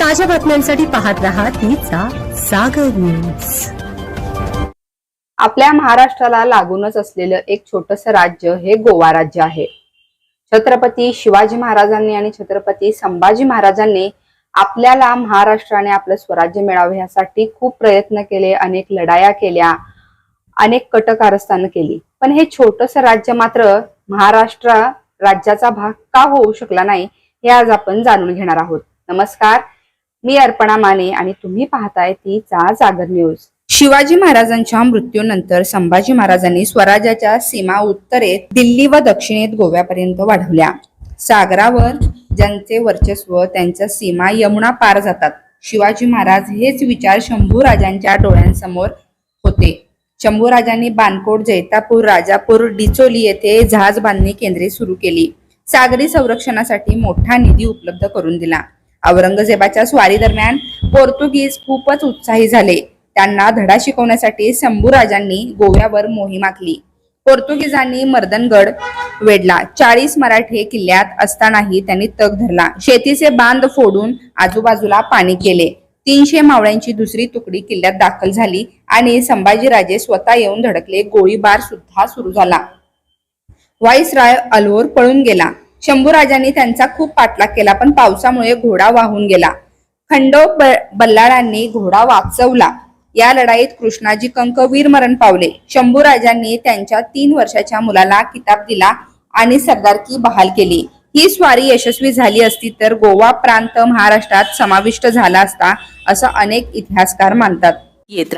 ताज्या बातम्यांसाठी पाहत रहा तिचा सागर न्यूज आपल्या महाराष्ट्राला लागूनच असलेलं एक छोटस राज्य हे गोवा राज्य आहे. छत्रपती शिवाजी महाराजांनी आणि छत्रपती संभाजी महाराजांनी आपल्याला महाराष्ट्राने आपलं स्वराज्य मिळावे यासाठी खूप प्रयत्न केले अनेक लढाया केल्या अनेक कटकारस्थानं केली. पण हे छोटस राज्य मात्र महाराष्ट्र राज्याचा भाग का होऊ शकला नाही हे आज आपण जाणून घेणार आहोत. नमस्कार मी अर्पणा माने आणि तुम्ही पाहताय तीचा जागर न्यूज. शिवाजी महाराजांच्या मृत्यूनंतर संभाजी महाराजांनी स्वराज्याच्या सीमा उत्तरेत दिल्ली व दक्षिणेत गोव्यापर्यंत वाढवल्या. सागरावर ज्यांचे वर्चस्व त्यांच्या सीमा यमुना पार जातात. शिवाजी महाराज हेच विचार शंभू राजांच्या डोळ्यांसमोर होते. शंभूराजांनी बानकोट जैतापूर राजापूर डिचोली येथे जहाज बांधणी केंद्रे सुरू केली. सागरी संरक्षणासाठी मोठा निधी उपलब्ध करून दिला. औरंगजेबाच्या स्वारी दरम्यान पोर्तुगीज खूपच उत्साही झाले. त्यांना धडा शिकवण्यासाठी शंभू राजांनी गोव्यावर मोहीम आखली. पोर्तुगीजांनी मर्दनगड वेढला. चाळीस मराठे किल्ल्यात असतानाही त्यांनी तग धरला. शेतीचे बांध फोडून आजूबाजूला पाणी केले. तीनशे मावळ्यांची दुसरी तुकडी किल्ल्यात दाखल झाली आणि संभाजीराजे स्वतः येऊन धडकले. गोळीबार सुद्धा सुरू झाला. व्हाईसराय अलवर पळून गेला. शंभूराजांनी त्यांचा खूप पाठलाग केला पण पावसामुळे घोडा वाहून गेला. खंडो बल्लाळांनी घोडा वाचवला. या लढाईत कृष्णाजी कंक वीरमरण पावले. शंभूराजांनी त्यांच्या तीन वर्षाच्या मुलाला किताब दिला आणि सरदारकी बहाल केली. ही स्वारी यशस्वी झाली असती तर गोवा प्रांत महाराष्ट्रात समाविष्ट झाला असता असं अनेक इतिहासकार मानतात. येत